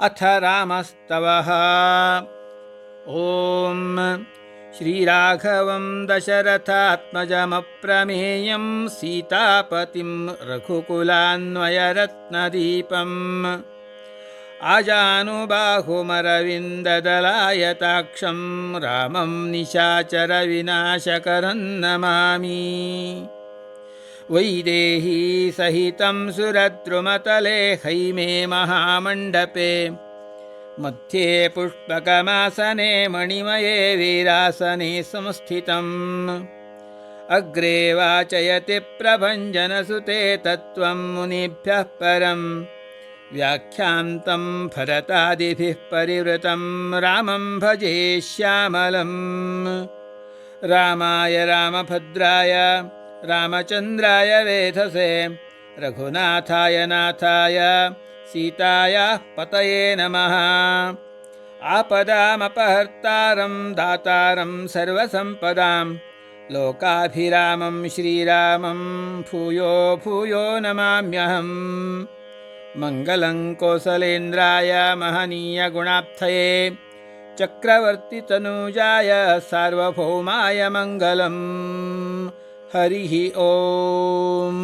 अथ रामस्तवः। ॐ श्रीराघवं दशरथात्मजमप्रमेयं सीतापतिं रघुकुलान्वयरत्नदीपम्। आजानुबाहुमरविन्ददलायताक्षं रामं निशाचरविनाशकरं नमामि वैदेही सहितं सुरद्रुमतले हैमे महामण्डपे। मध्ये पुष्पकमासने मणिमये वीरासने संस्थितम्। अग्रे वाचयति प्रभञ्जनसुते तत्त्वं मुनिभ्यः परम्। व्याख्यान्तं भरतादिभिः परिवृतं। रामं भजे श्यामलम्। रामाय रामभद्राय रामचन्द्राय वेधसे रघुनाथाय नाथाय सीतायाः पतये नमः। आपदामपहर्तारं दातारं सर्वसम्पदां लोकाभिरामं श्रीरामं भूयो भूयो नमाम्यहम्। मङ्गलं कोसलेन्द्राय महनीयगुणाब्धये चक्रवर्तितनूजाय सार्वभौमाय मङ्गलम् हरिः ॐ